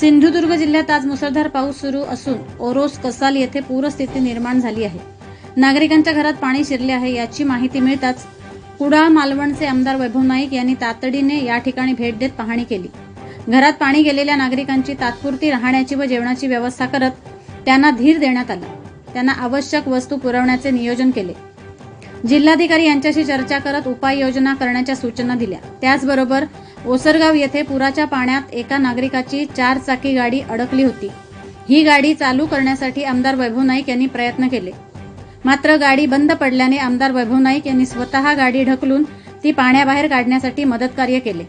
सिंधुदुर्ग जिल्ह्यात आज मुसळधार पाऊस सुरू असून ओरोस कसाल येथे पूरस्थिती निर्माण झाली आहे. नागरिकांच्या घरात पाणी शिरले आहे याची माहिती मिळताच कुडाळ मालवणचे आमदार वैभव नाईक यांनी तातडीने या ठिकाणी भेट देत पाहणी केली. घरात पाणी गेलेल्या नागरिकांची तात्पुरती राहण्याची व जेवणाची व्यवस्था करत त्यांना धीर देण्यात आला. त्यांना आवश्यक वस्तू पुरवण्याचे नियोजन केले. जिल्हाधिकारी यांच्याशी चर्चा करत उपाययोजना करण्याच्या सूचना दिल्या. त्याचबरोबर ओसरगाव येथे पुराच्या पाण्यात एका नागरिकाची चार चाकी गाडी अडकली होती. ही गाडी चालू करण्यासाठी आमदार वैभव नाईक यांनी प्रयत्न केले. मात्र गाडी बंद पडल्याने आमदार वैभव नाईक यांनी स्वतः गाडी ढकलून ती पाण्याबाहेर काढण्यासाठी मदतकार्य केले.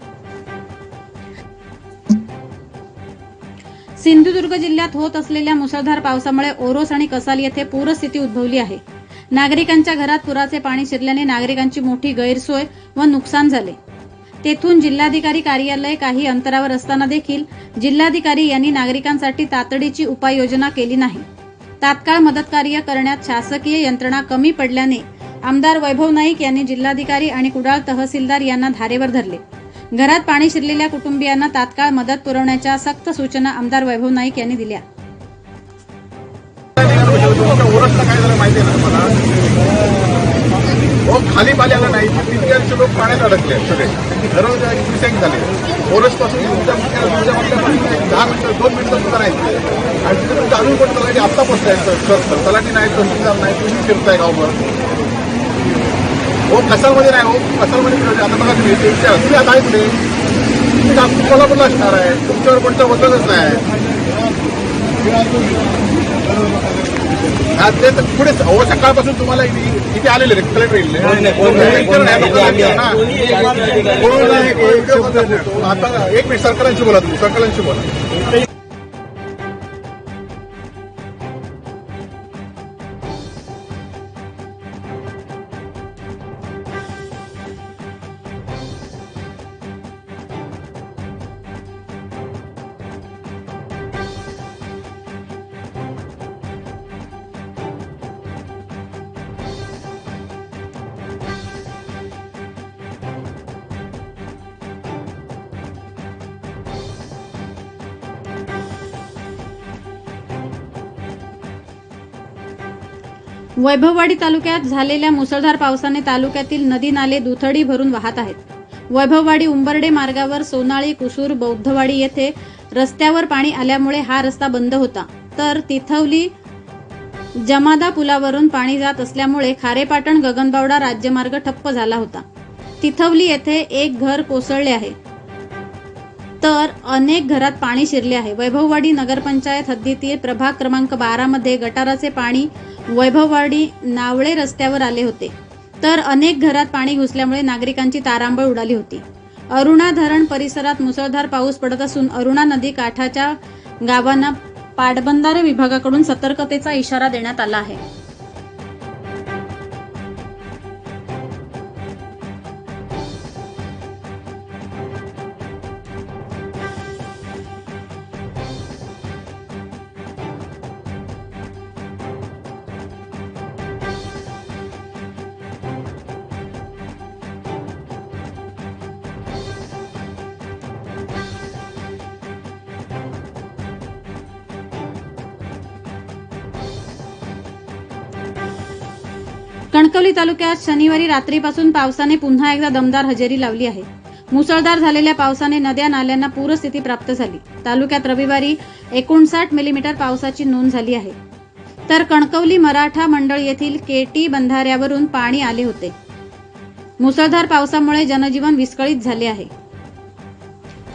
सिंधुदुर्ग जिल्ह्यात होत असलेल्या मुसळधार पावसामुळे ओरोस आणि कसाल येथे पूरस्थिती उद्भवली आहे. नागरिकांच्या घरात पुराचे पाणी शिरल्याने नागरिकांची मोठी गैरसोय व नुकसान झाले. तेथून जिल्हाधिकारी कार्यालय काही अंतरावर असताना देखील जिल्हाधिकारी यांनी नागरिकांसाठी तातडीची उपाययोजना केली नाही. तात्काळ मदतकार्य करण्यात शासकीय यंत्रणा कमी पडल्याने आमदार वैभव नाईक यांनी जिल्हाधिकारी आणि कुडाळ तहसीलदार यांना धारेवर धरले. घरात पाणी शिरलेल्या कुटुंबियांना तात्काळ मदत पुरवण्याच्या सक्त सूचना आमदार वैभव नाईक यांनी दिल्या. काय झालं खाली पाल्याला नाही तितक्याचे लोक पाण्यात अडकले सगळे. घरं एक्झिसेंट झाले. ओरस तुमच्या मुख्या दहा मिनिटं दोन मिनिटं सुद्धा राहायचे आणि तिथे तुमचं अजून कोण तलाठी आत्ता पोचलाय सर सर तलाठी नाही तहसीलदार नाही तुम्ही फिरताय गावभर. हो कसामध्ये नाही हो? कसामध्ये फिरवते आता बघा तुम्ही तुमचे असली आता आहे कुठे? तुम्ही काम तुम्हाला पण असणार आहे. तुमच्यावर कोणता बदलच नाही. हा ते तर पुढे अहो सकाळपासून तुम्हाला इथे इथे आलेले रे कलेक्टर येईल. आता एक मिनिट सरकारांशी बोला तुम्ही सरकारांशी बोला. वैभववाडी तालुक्यात झालेल्या मुसळधार पावसाने तालुक्यातील नदी नाले दुथडी भरून वाहत आहेत. वैभववाडी उंबर्डे मार्गावर सोनाळी कुसूर बौद्धवाडी येथे रस्त्यावर पाणी आल्यामुळे हा रस्ता बंद होता. तर तिथवली जमादा पुलावरून पाणी जात असल्यामुळे खारेपाटण गगनबावडा राज्यमार्ग ठप्प झाला होता. तिथवली येथे एक घर कोसळले आहे. तर अनेक घरात पाणी शिरले आहे. वैभववाडी नगरपंचायत हद्दीतील प्रभाग क्रमांक बारामध्ये गटाराचे पाणी वैभववाडी नावळे रस्त्यावर आले होते. तर अनेक घरात पाणी घुसल्यामुळे नागरिकांची तारांबळ उडाली होती. अरुणा धरण परिसरात मुसळधार पाऊस पडत असून अरुणा नदी काठाच्या गावांना पाटबंधारे विभागाकडून सतर्कतेचा इशारा देण्यात आला आहे. कणकवली तालुक्यात शनिवारी रात्रीपासून पावसाने पुन्हा एकदा दमदार हजेरी लावली आहे. मुसळधार झालेल्या पावसाने नद्या नाल्यांना पूरस्थिती प्राप्त झाली. तालुक्यात रविवारी एकोणसाठ मिलीमीटर पावसाची नोंद झाली आहे. तर कणकवली मराठा मंडळ येथील केटी बंधाऱ्यावरून पाणी आले होते. मुसळधार पावसामुळे जनजीवन विस्कळीत झाले आहे.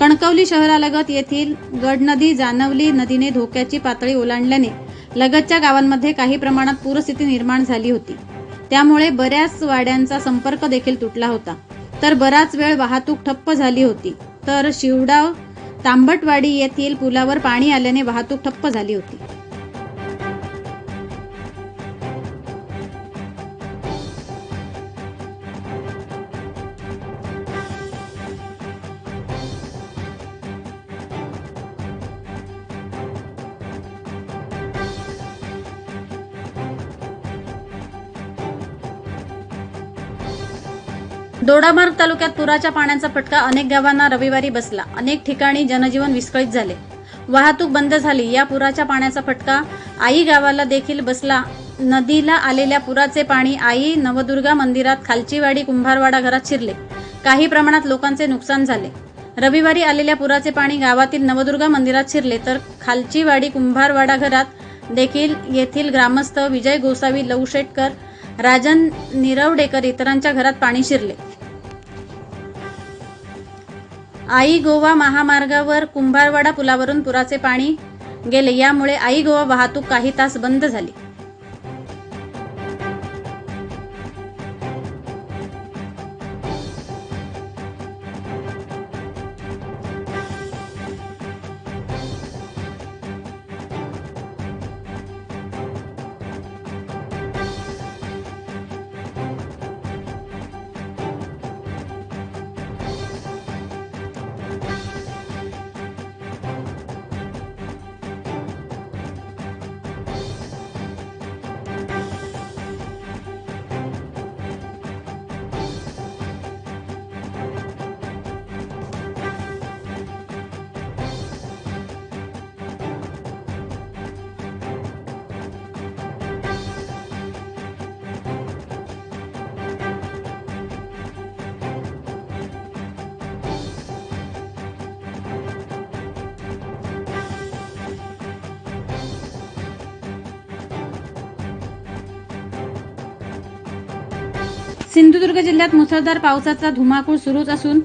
कणकवली शहरालगत येथील गडनदी जानवली नदीने धोक्याची पातळी ओलांडल्याने लगतच्या गावांमध्ये काही प्रमाणात पूरस्थिती निर्माण झाली होती. त्यामुळे बऱ्याच वाड्यांचा संपर्क देखील तुटला होता. तर बराच वेळ वाहतूक ठप्प झाली होती. तर शिवडाव तांबटवाडी येथील पुलावर पाणी आल्याने वाहतूक ठप्प झाली होती. दोडामार्ग तालुक्यात पुराच्या पाण्याचा फटका अनेक गावांना रविवारी बसला. अनेक ठिकाणी जनजीवन विस्कळीत झाले. वाहतूक बंद झाली. या पुराच्या पाण्याचा फटका आई गावाला देखील बसला. नदीला आलेल्या पुराचे पाणी आई नवदुर्गा मंदिरात खालचीवाडी कुंभारवाडा घरात शिरले. काही प्रमाणात लोकांचे नुकसान झाले. रविवारी आलेल्या पुराचे पाणी गावातील नवदुर्गा मंदिरात शिरले तर खालचीवाडी कुंभारवाडा घरात देखील येथील ग्रामस्थ विजय गोसावी लवशेटकर राजन निरवडेकर इतरांच्या घरात पाणी शिरले. आई गोवा महामार्गावर कुंभारवाडा पुलावरून पुराचे पाणी गेले. यामुळे आई गोवा वाहतूक काही तास बंद झाली. सिंधुदुर्ग जिल्ह्यात मुसळधार पावसाचा धुमाकूळ सुरूच असून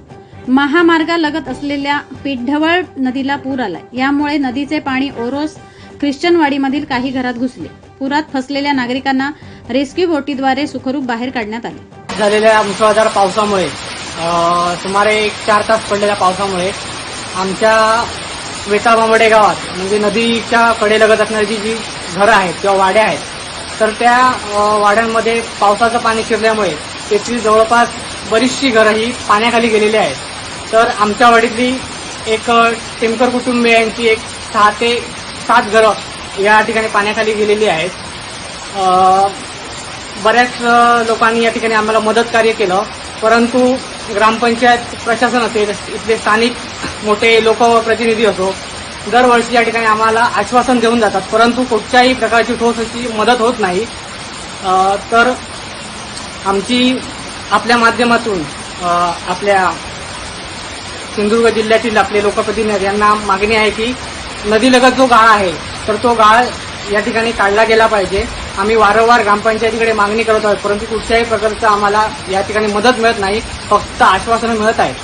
महामार्गालगत असलेल्या पिठढवळ नदीला पूर आला यामुळे नदीचे पाणी ओरोस ख्रिश्चनवाडीमधील काही घरात घुसले. पुरात फसलेल्या नागरिकांना रेस्क्यू बोटीद्वारे सुखरूप बाहेर काढण्यात आले. झालेल्या मुसळधार पावसामुळे सुमारे एक चार तास पडलेल्या पावसामुळे आमच्या वेताबांबडे गावात म्हणजे नदीच्या कडेलगत असणारी जी घरं आहेत किंवा वाड्या आहेत तर त्या वाड्यांमध्ये पावसाचं पाणी शिरल्यामुळे तेथील जवळपास बरीचशी घरं ही पाण्याखाली गेलेली आहेत. तर आमच्या वाडीतली एक टेमकर कुटुंबियांची एक सहा ते सात घरं या ठिकाणी पाण्याखाली गेलेली आहेत. बऱ्याच लोकांनी या ठिकाणी आम्हाला मदत कार्य केलं. परंतु ग्रामपंचायत प्रशासन असेल इथले स्थानिक मोठे लोकप्रतिनिधी असो दरवर्षी या ठिकाणी आम्हाला आश्वासन देऊन जातात. परंतु कुठच्याही प्रकारची ठोस अशी मदत होत नाही. तर आमची आपल्या माध्यमातून आपल्या सिंधुदुर्ग जिल्ह्यातील आपले लोकप्रतिनिधी यांना मागणी आहे की नदीलगत जो गाळ आहे तर तो गाळ या ठिकाणी काढला गेला पाहिजे. आम्ही वारंवार ग्रामपंचायतीकडे मागणी करत आहोत परंतु कुठच्याही प्रकारचं आम्हाला या ठिकाणी मदत मिळत नाही फक्त आश्वासनं मिळत आहेत.